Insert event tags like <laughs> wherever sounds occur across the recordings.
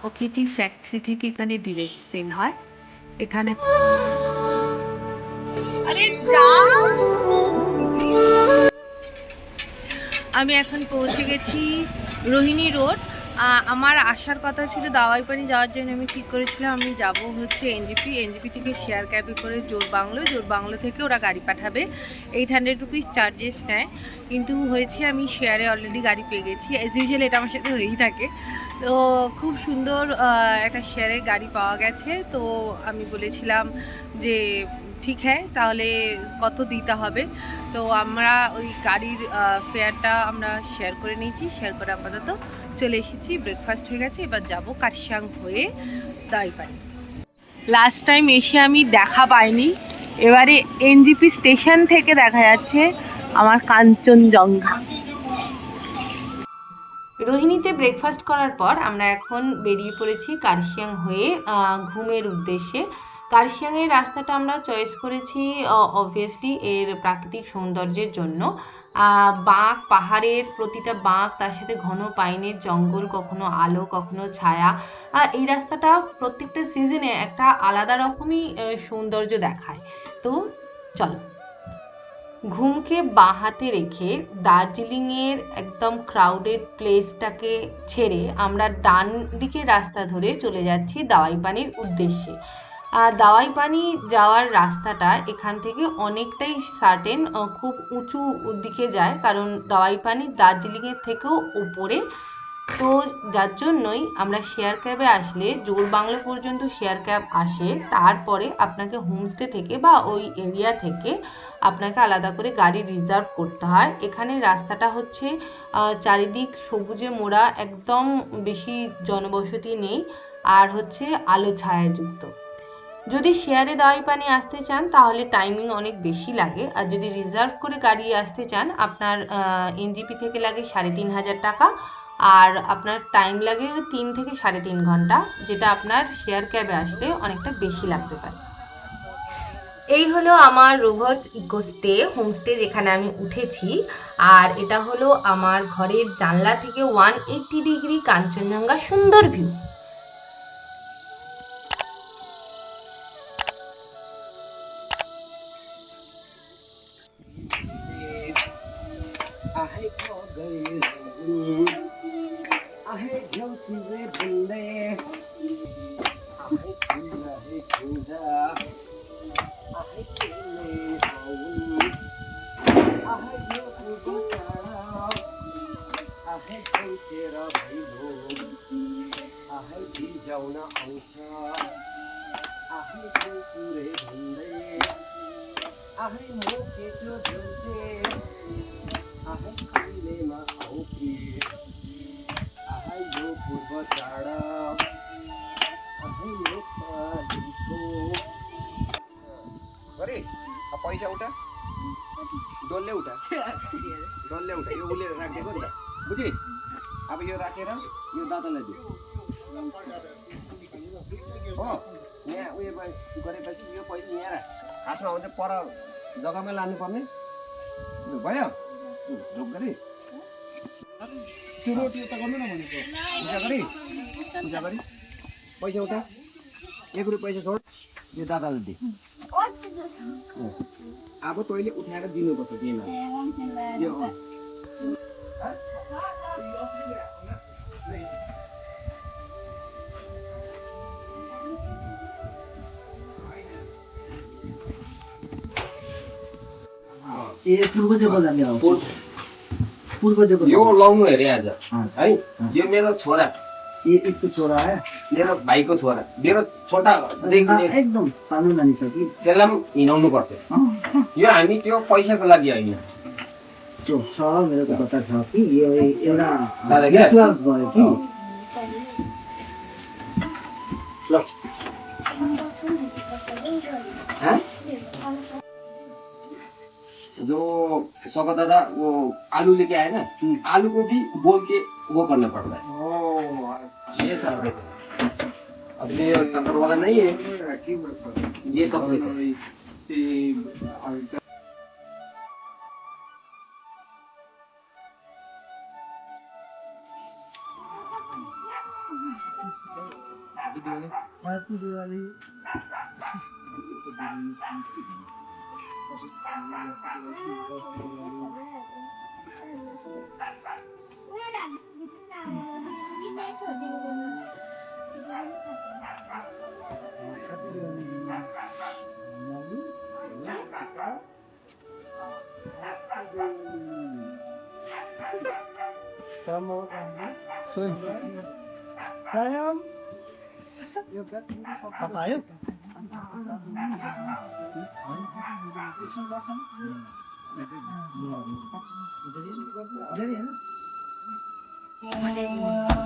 প্রকৃতি ফ্যাক্টরি থেকে এখানে ডিরেক্ট সেল হয়। এখানে আমি এখন পৌঁছে গেছি রোহিণী রোড। আমার আসার কথা ছিল দাওয়াই পানি যাওয়ার জন্য আমি ঠিক করেছিলাম। আমি যাব হচ্ছে এনজিপি এনজিপি থেকে শেয়ার ক্যাবে করে জোর বাংলো জোর বাংলো থেকে ওরা গাড়ি পাঠাবে। এইট হান্ড্রেড রুপিস চার্জেস নেয়। কিন্তু হয়েছে আমি শেয়ারে অলরেডি গাড়ি পেয়ে গেছি। অ্যাজ ইউজুয়াল এটা আমার সাথে হয়েই থাকে। তো খুব সুন্দর একটা শেয়ারে গাড়ি পাওয়া গেছে। তো আমি বলেছিলাম যে, ঠিক হ্যাঁ তাহলে কত দিতে হবে? তো আমরা ওই গাড়ির ফেয়ারটা আমরা শেয়ার করে নিয়েছি। শেয়ার করে আপাতত চলে এসেছি। ব্রেকফাস্ট হয়ে গেছে। এবার যাব কাশিয়াং হয়ে দাইপানি লাস্ট টাইম এসে আমি দেখা পাইনি। এবারে এনজিপি স্টেশন থেকে দেখা যাচ্ছে। আমার কাঞ্চনজঙ্ঘা। রোহিণীতে ব্রেকফাস্ট করার পর আমরা এখন বেরিয়ে পড়েছি কার্শিয়াং হয়ে ঘুমের উদ্দেশ্যে। কার্শিয়াংয়ের রাস্তাটা আমরা চয়েস করেছি অবভিয়াসলি এর প্রাকৃতিক সৌন্দর্যের জন্য। বাঁক পাহাড়ের প্রতিটা বাঁক তার সাথে ঘন পাইনের জঙ্গল, কখনো আলো, কখনো ছায়া। এই রাস্তাটা প্রত্যেকটা সিজনে একটা আলাদা রকমই সৌন্দর্য দেখায়। তো চলো। ঘুমকে বাঁ হাতে রেখে দার্জিলিংয়ের একদম ক্রাউডেড প্লেসটাকে ছেড়ে আমরা ডান দিকে রাস্তা ধরে চলে যাচ্ছি দাওয়াই পানির উদ্দেশ্যে। আর দাওয়াই পানি যাওয়ার রাস্তাটা এখান থেকে অনেকটাই সার্টেন খুব উঁচু দিকে যায়, কারণ দাওয়াই পানি দার্জিলিংয়ের থেকেও উপরে তো যার জন্যই আমরা শেয়ার ক্যাবে আসলে জোর বাংলা পর্যন্ত শেয়ার ক্যাব আসে, তারপরে আপনাকে হোমস্টে থেকে বা ওই এরিয়া থেকে আপনাকে আলাদা করে গাড়ি রিজার্ভ করতে হয়। এখানে রাস্তাটা হচ্ছে চারিদিক সবুজে মোড়া, একদম বেশি জনবসতি নেই, আর হচ্ছে আলো ছায়াযুক্ত। যদি শেয়ারে দাওয়াই পানি আসতে চান, তাহলে টাইমিং অনেক বেশি লাগে। আর যদি রিজার্ভ করে গাড়ি আসতে চান, আপনার এনজিপি থেকে লাগে সাড়ে তিন হাজার টাকা। আর আপনার টাইম লাগে তিন থেকে সাড়ে তিন ঘণ্টা, যেটা আপনার শেয়ার ক্যাবে আসতে অনেকটা বেশি লাগতে পারে। এই হলো আমার রোভার্স ইকোস্টে হোমস্টে যেখানে আমি উঠেছি। আর এটা হলো আমার ঘরের জানলা থেকে ওয়ান এইট্টি ডিগ্রি কাঞ্চনজঙ্ঘা সুন্দর ভিউ আহে মুখে তো ঝুসে আহে খাইলে মা খাও কি আহে যো পূর্ব চাড়া আহে লেখা লিখো হরিশ, আর পয়সা উঠা? ডললে উঠা? ডললে উঠা ইয়ে উলে রাখে কোনটা বুঝিস আবার ইয়ে রাখে না? ইয়ে দাঁতালে দিয়ে हो। यहाँ उयो गरेपछि यो पैसा यहाँ हातमा भने पर जग्गामै लानुपर्ने। भयो। ढोक गरी। त्यो रोटी त गर्नु न भनेको। पूजा गरी। पूजा गरी। पैसा उठा। एक रुपियाँ पैसा छोड। यो दादा दिदी अब तैँले उठाएर दिनुपर्छ यो ए पूर्व जग्गा जाने आउँछ। पूर्व जग्गा यो लाउनु अरे आज। है? यो मेरो छोरा। ए एकको छोरा आयो? मेरो भाइको छोरा। मेरो छोटा देखि एकदम सानो नानी छ कि? त्यसलाई पनि हिँडाउनु पर्छ। यो हामी त्यो पैसाको लागि होइन। त्यो छ मेरो कता छ कि? यो एउटा भयो कि? ल। हाँ? जो शौकत दादा वो आलू लेके आए ना हम्म। आलू को भी बोल के वो करना पड़ता है। ये सब अब नंबर वाला नहीं है। ये सब लेते <laughs> <laughs> Samo kami. Soy. Sayang. Papayot. Thank you.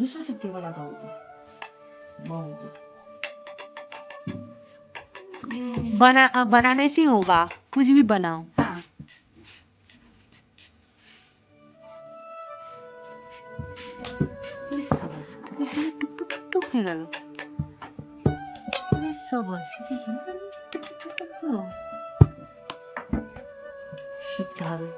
मेरे दूसरे सिक्के बनाता हूँ बहुत बना बनाने से होगा कुछ भी बनाओ हाँ টুক টুক টুক হয়ে গেল সবাই শিখতে হবে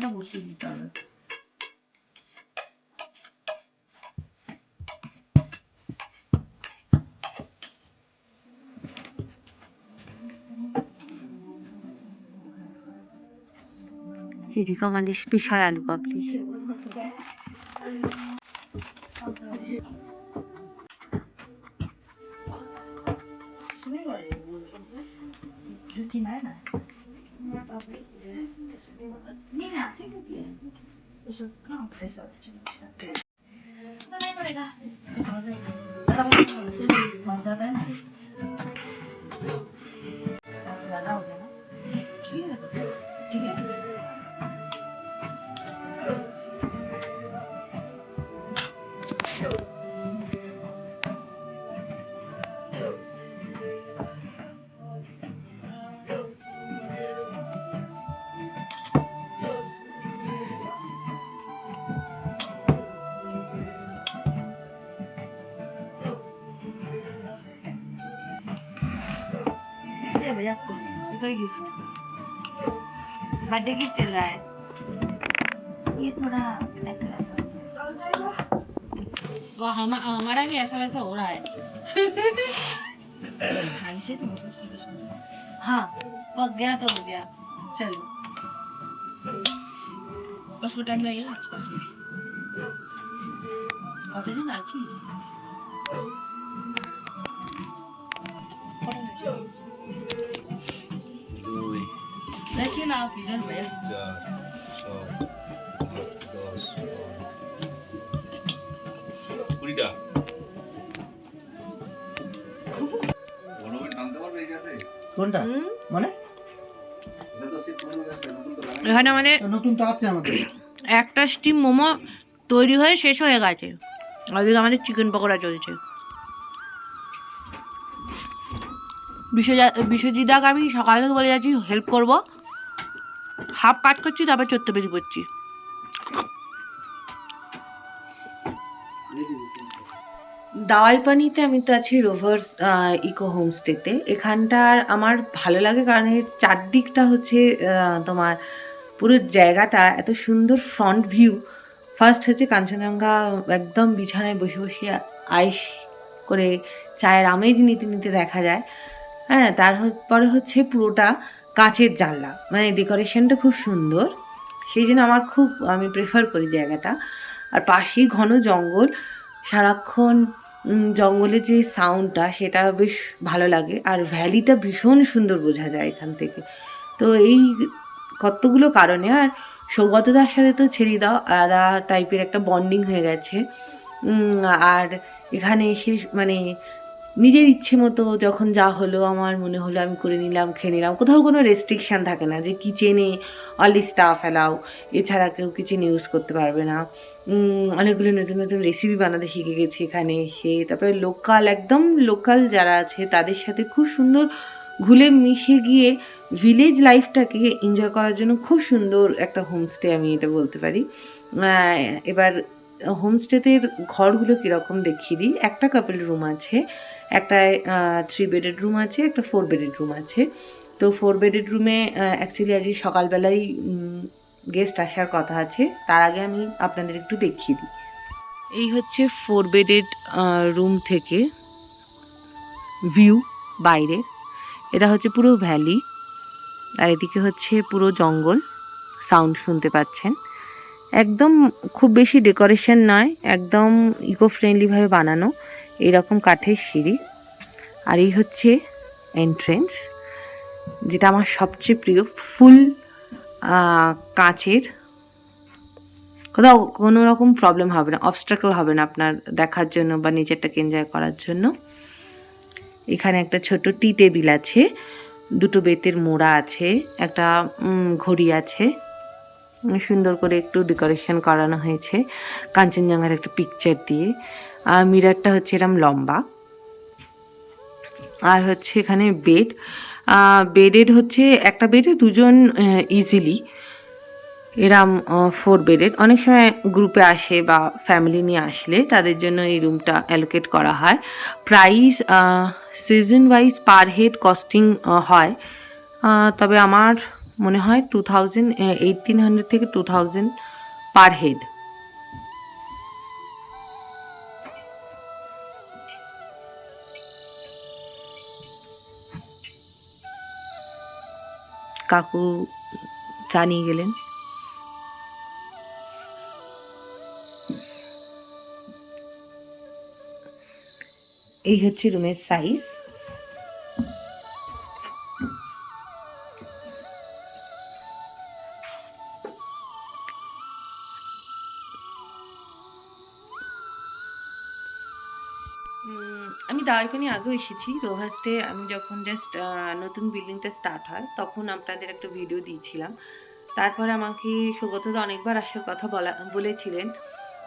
জলটা বসিয়ে দিতে হবে। এদিকে আমাদের স্পেশাল আলু কাবলি नहीं 就是那种黑色的，这个是。बर्थडे गिफ्ट बर्थडे गिफ्ट चल रहा है। ये थोड़ा ऐसा वैसा। वो हम हमारा भी ऐसा वैसा हो रहा है। से तो हाँ। पक गया तो हो गया। चलो। उसको टाइम लगेगा आज पकने कतदिन आची মানে? এখানে মানে? নতুন তো আছে আমাদের। একটা স্টিম মোমো তৈরি হয়ে শেষ হয়ে গেছে। ওদিকে আমাদের চিকেন পকোড়া চলছে। বিশ্বজিৎ বিশ্বজিৎ দাকে আমি সকাল থেকে বলে যাচ্ছি হেল্প করব। হাফ কাট করছি, তারপর চত্বর বেরিয়ে পড়ছি দাওয়াইপানিতে আমি তো আছি রোভার্স ইকো হোমস্টেতে এখানটার আমার ভালো লাগে কারণ এর চারদিকটা হচ্ছে তোমার পুরো জায়গাটা এত সুন্দর ফ্রন্ট ভিউ ফার্স্ট হচ্ছে কাঞ্চনজঙ্ঘা একদম বিছানায় বসে বসে আইস করে চায়ের আমেজ নিতে নিতে দেখা যায়। হ্যাঁ তারপরে হচ্ছে পুরোটা কাঁচের জানলা। মানে ডেকোরেশনটা খুব সুন্দর। সেই জন্য আমার খুব আমি প্রেফার করি জায়গাটা। আর পাশেই ঘন জঙ্গল। সারাক্ষণ উম, জঙ্গলের যে সাউন্ডটা সেটা বেশ ভালো লাগে। আর ভ্যালিটা ভীষণ সুন্দর বোঝা যায় এখান থেকে। তো এই কতগুলো কারণে আর সৌগতদার সাথে তো ছেড়ে দাও আলাদা টাইপের একটা বন্ডিং হয়ে গেছে। আর এখানে এসে মানে নিজের ইচ্ছে মতো যখন যা হলো আমার মনে হলো আমি করে নিলাম, খেয়ে নিলাম। কোথাও কোনো রেস্ট্রিকশান থাকে না যে কিচেনে অনলি স্টাফ অ্যালাউ এছাড়া কেউ কিচেন ইউজ করতে পারবে না। অনেকগুলো নতুন নতুন রেসিপি বানাতে শিখে গেছি এখানে এসে। তারপরে লোকাল একদম লোকাল যারা আছে, তাদের সাথে খুব সুন্দর ঘুলে মিশে গিয়ে ভিলেজ লাইফটাকে এনজয় করার জন্য খুব সুন্দর একটা হোমস্টে আমি এটা বলতে পারি। এবার হোমস্টেতে ঘরগুলো কীরকম দেখিয়ে দিই। একটা কাপল রুম আছে। একটা থ্রি বেডেড রুম আছে, একটা ফোর বেডেড রুম আছে। তো ফোর বেডেড রুমে অ্যাকচুয়ালি আজকে সকালবেলাই গেস্ট আসার কথা আছে। তার আগে আমি আপনাদের একটু দেখিয়ে দিই। এই হচ্ছে ফোর বেডেড রুম থেকে ভিউ বাইরে। এটা হচ্ছে পুরো ভ্যালি আর এদিকে হচ্ছে পুরো জঙ্গল। সাউন্ড শুনতে পাচ্ছেন। একদম খুব বেশি ডেকোরেশন নয়, একদম ইকো ফ্রেন্ডলিভাবে বানানো। এইরকম কাঠের সিঁড়ি। আর এই হচ্ছে এন্ট্রেন্স যেটা আমার সবচেয়ে প্রিয় ফুল কাঁচের। কোথাও কোনো রকম প্রবলেম হবে না অবস্ট্রাকল হবে না আপনার দেখার জন্য বা নেচারটাকে এনজয় করার জন্য। এখানে একটা ছোট টি টেবিল আছে, দুটো বেতের মোড়া আছে, একটা ঘড়ি আছে। সুন্দর করে একটু ডেকোরেশন করানো হয়েছে, কাঞ্চনজঙ্ঘার একটা পিকচার দিয়ে। আর মিরারটা হচ্ছে এরম লম্বা। আর হচ্ছে এখানে বেড। বেডেড হচ্ছে, একটা বেডে দুজন ইজিলি এরম ফোর বেডেড অনেক সময় গ্রুপে আসে বা ফ্যামিলি নিয়ে আসলে তাদের জন্য এই রুমটা অ্যালোকেট করা হয়। Price season wise per head costing হয়। তবে আমার মনে হয় টু থাউজেন্ড এইটিন হান্ড্রেড থেকে টু থাউজেন্ড পার হেড কাকু চা নিয়ে গেলেন। এই হচ্ছে রুমের সাইজ আগেও এসেছি। রোহাস্টে আমি যখন জাস্ট নতুন বিল্ডিংটা স্টার্ট হয়, তখন আপনাদের একটা ভিডিও দিয়েছিলাম। তারপরে আমাকে সৌগতদা অনেকবার আসার কথা বলা, বলেছিলেন।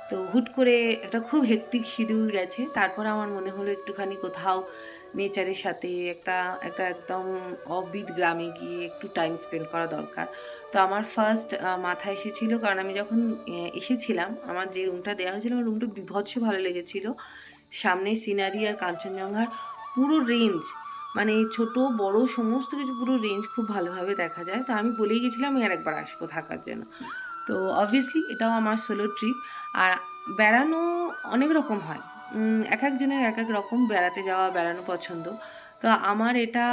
তো হুট করে একটা খুব হেক্টিক শিডিউল গেছে। তারপরে আমার মনে হলো একটুখানি কোথাও নেচারের সাথে একটা একটা একদম অফবিট গ্রামে গিয়ে একটু টাইম স্পেন্ড করা দরকার। তো আমার ফার্স্ট মাথায় এসেছিল। কারণ আমি যখন এসেছিলাম, আমার যে রুমটা দেওয়া হয়েছিল, আমার রুমটা বিভৎস ভালো লেগেছিলো। সামনে সিনারি আর কাঞ্চনজঙ্ঘার পুরো রেঞ্জ মানে ছোট, বড়, সমস্ত কিছু পুরো রেঞ্জ খুব ভালোভাবে দেখা যায়। তো আমি বলেই গেছিলাম আমি আর একবার আসব থাকার জন্য। তো অবভিয়াসলি এটাও আমার সোলো ট্রিপ আর বেড়ানো অনেক রকম হয়। এক একজনের এক এক রকম বেড়াতে যাওয়া, বেড়ানো পছন্দ। তো আমার এটা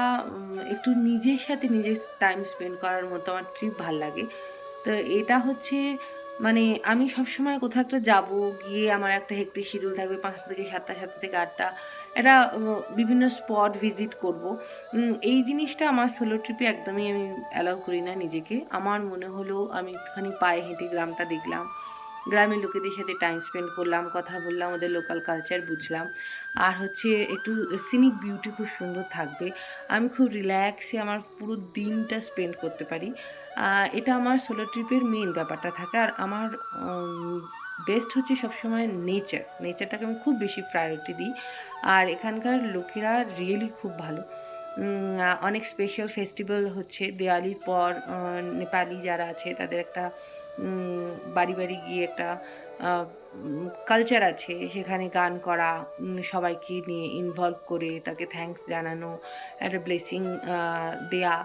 একটু নিজের সাথে নিজের টাইম স্পেন্ড করার মতো আমার ট্রিপ ভালো লাগে। তো এটা হচ্ছে মানে আমি সবসময় কোথাও একটা যাব গিয়ে আমার একটা হেক্টিক শিডিউল থাকবে পাঁচটা থেকে সাতটা সাতটা থেকে আটটা উম, বিভিন্ন স্পট ভিজিট করব। এই জিনিসটা আমার সোলো ট্রিপে একদমই আমি অ্যালাউ করি না নিজেকে। আমার মনে হলো আমি একটুখানি পায়ে হেঁটে গ্রামটা দেখলাম। গ্রামের লোকেদের সাথে টাইম স্পেন্ড করলাম কথা বললাম ওদের লোকাল কালচার বুঝলাম। আর হচ্ছে একটু সিনিক বিউটি খুব সুন্দর থাকবে। আমি খুব রিল্যাক্সে আমার পুরো দিনটা স্পেন্ড করতে পারি। এটা আমার সোলো ট্রিপের মেন ব্যাপারটা থাকে। আর আমার বেস্ট হচ্ছে সবসময় নেচার নেচারটাকে আমি খুব বেশি প্রায়োরিটি দিই। আর এখানকার লোকেরা রিয়েলি খুব ভালো। অনেক স্পেশাল ফেস্টিভ্যাল হচ্ছে। দেওয়ালির পর নেপালি যারা আছে, তাদের একটা বাড়ি বাড়ি গিয়ে একটা কালচার আছে। সেখানে গান করা সবাইকে নিয়ে ইনভলভ করে তাকে থ্যাঙ্কস জানানো, একটা ব্লেসিং দেয়া।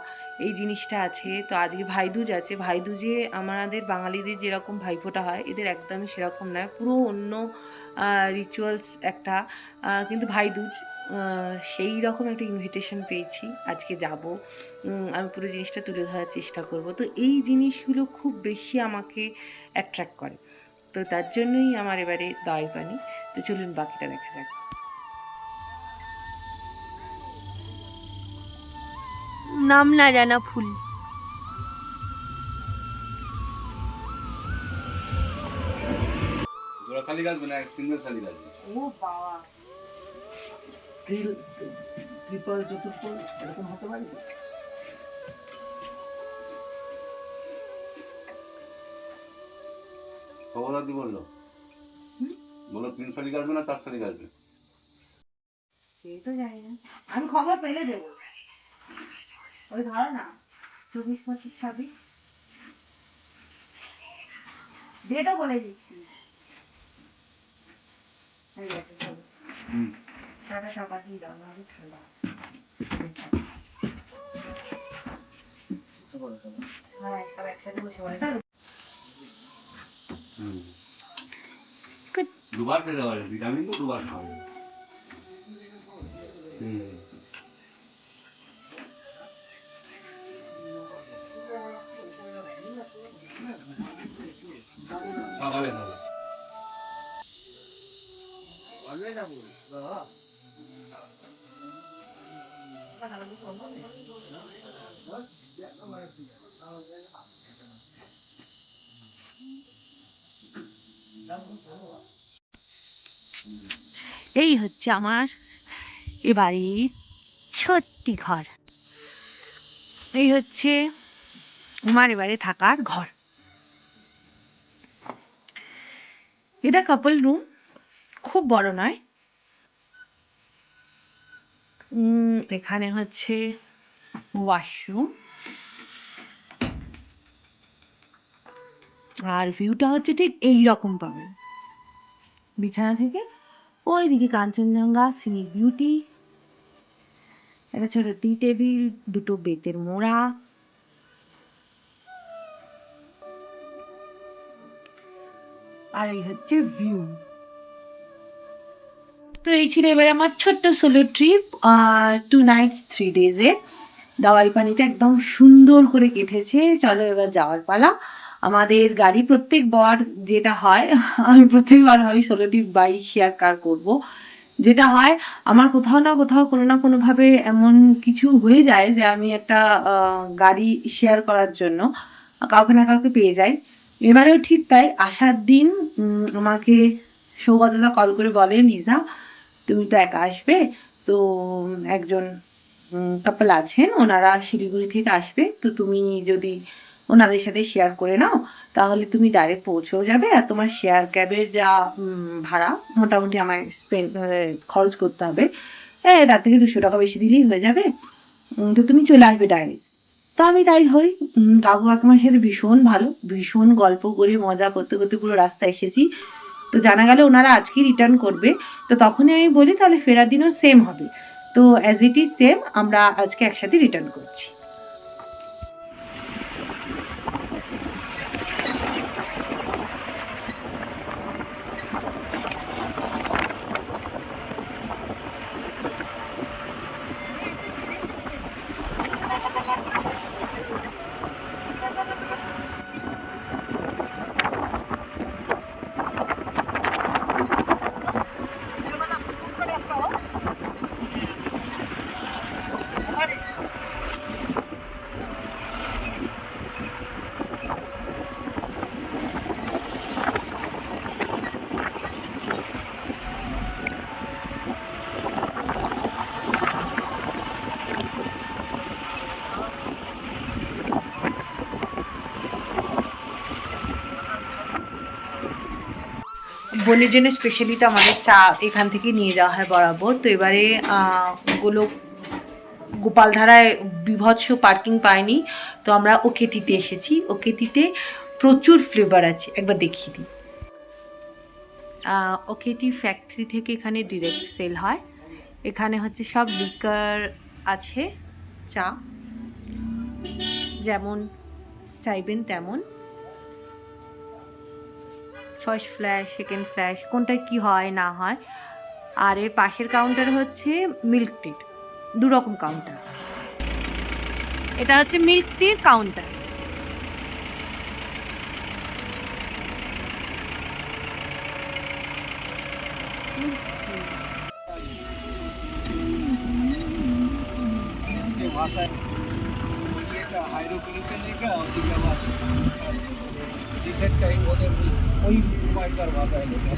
এই জিনিসটা আছে। তো আজকে ভাইদুজ আছে। ভাইদুজে আমাদের বাঙালিদের যেরকম ভাইফোঁটা হয়, এদের একদমই সেরকম নয়। পুরো অন্য রিচুয়ালস একটা কিন্তু ভাইদুজ সেই রকম একটা ইনভিটেশন পেয়েছি। আজকে যাব। আমি পুরো জিনিসটা তুলে ধরার চেষ্টা করব। তো এই জিনিসগুলো খুব বেশি আমাকে অ্যাট্রাক্ট করে। তো তার জন্যই আমার এবারে দয় পানি তো চলুন বাকিটা দেখা যাক। নাম না জানা ফুল। শালি গাছ সিঙ্গেল শালি গাছ? ও বাবা। ত্রিল ত্রিপল চতুর্পল এরকম হতে পারে? কি? কি বলল? বলো তিন শালি গাছ না চার শালি গাছ? সেই তো জানি না। আমি খবর পেলে দেবো। ওই ধরো না চব্বিশ পঁচিশ ছাব্বিশ। ডেটও বলে দিচ্ছি। দিয়ে দাও নাহলে ঠান্ডা হ্যাঁ দুবার খেতে পারে ভিটামিন তো দুবার খাওয়া যায়। হুম। এই হচ্ছে আমার এবাড়ির সত্যি ঘর। এই হচ্ছে আমার এবারে থাকার ঘর। এটা কাপল রুম খুব বড় নয়। এখানে হচ্ছে ওয়াশরুম আর ভিউটা হচ্ছে ঠিক এই রকম পাবেন। বিছানা থেকে ওইদিকে কাঞ্চনজঙ্ঘা সিনিক বিউটি একটা ছোট টি টেবিল দুটো বেতের মোড়া আর এই হচ্ছে ভিউ তো এই ছিল এবার আমার ছোট্ট solo trip two nights three ডেজে দাওয়াই পানিতে একদম সুন্দর করে কেটেছে। চলো এবার যাওয়ার পালা। আমাদের গাড়ি প্রত্যেকবার যেটা হয়, আমি প্রত্যেকবার ভাবি solo trip bike share car করব। যেটা হয়, আমার কোথাও না কোথাও কোনো না কোনোভাবে এমন কিছু হয়ে যায় যে আমি একটা গাড়ি শেয়ার করার জন্য কাউকে না কাউকে পেয়ে যাই। এবারেও ঠিক তাই আসার দিন আমাকে সৌগতদা কল করে বলে লিজা তুমি তো একা আসবে তো একজন কাপল আছেন ওনারা শিলিগুড়ি থেকে আসবে তো তুমি যদি ওনাদের সাথে শেয়ার করে নাও তাহলে তুমি ডাইরেক্ট পৌঁছেও যাবে আর তোমার শেয়ার ক্যাবের যা ভাড়া মোটামুটি আমায় স্পেন্ড খরচ করতে হবে এ, তার থেকে দুশো টাকা বেশি দিলেই হয়ে যাবে তো তুমি চলে আসবে ডাইরেক্ট তো আমি তাই হই কাকু কাকিমার সাথে ভীষণ ভালো, ভীষণ গল্প করে, মজা করতে করতে পুরো রাস্তা এসেছি। তো জানা গেল ওনারা আজকে রিটার্ন করবে। তো তখনই আমি বলি তাহলে ফেরার দিনও সেম হবে। তো অ্যাজ ইট ইজ সেম আমরা আজকে একসাথে রিটার্ন করছি। বোনের জন্য স্পেশালি তো আমাদের চা এখান থেকে নিয়ে যাওয়া হয় বরাবর। তো এবারে গোলক গোপালধারায় বিভৎস পার্কিং পায়নি তো আমরা ওকে ওকেতিতে এসেছি। ওকে ওকেতিতে প্রচুর ফ্লেভার আছে। একবার দেখিয়ে দিই। ওকেটি ফ্যাক্টরি থেকে এখানে ডিরেক্ট সেল হয়। এখানে হচ্ছে সব লিকার আছে, চা। যেমন চাইবেন তেমন। ফার্স্ট ফ্ল্যাশ সেকেন্ড ফ্ল্যাশ কোনটা কি হয়, না হয়। আর এর পাশের কাউন্টার হচ্ছে মিল্ক টির দু রকম কাউন্টার এটা হচ্ছে মিল্ক টির কাউন্টার ভাষায়। এটা হাইড্রোক্লিকের লিখে অন্তিকা ভাষা ওদের ওই উপায়কার ভাষায় লেখা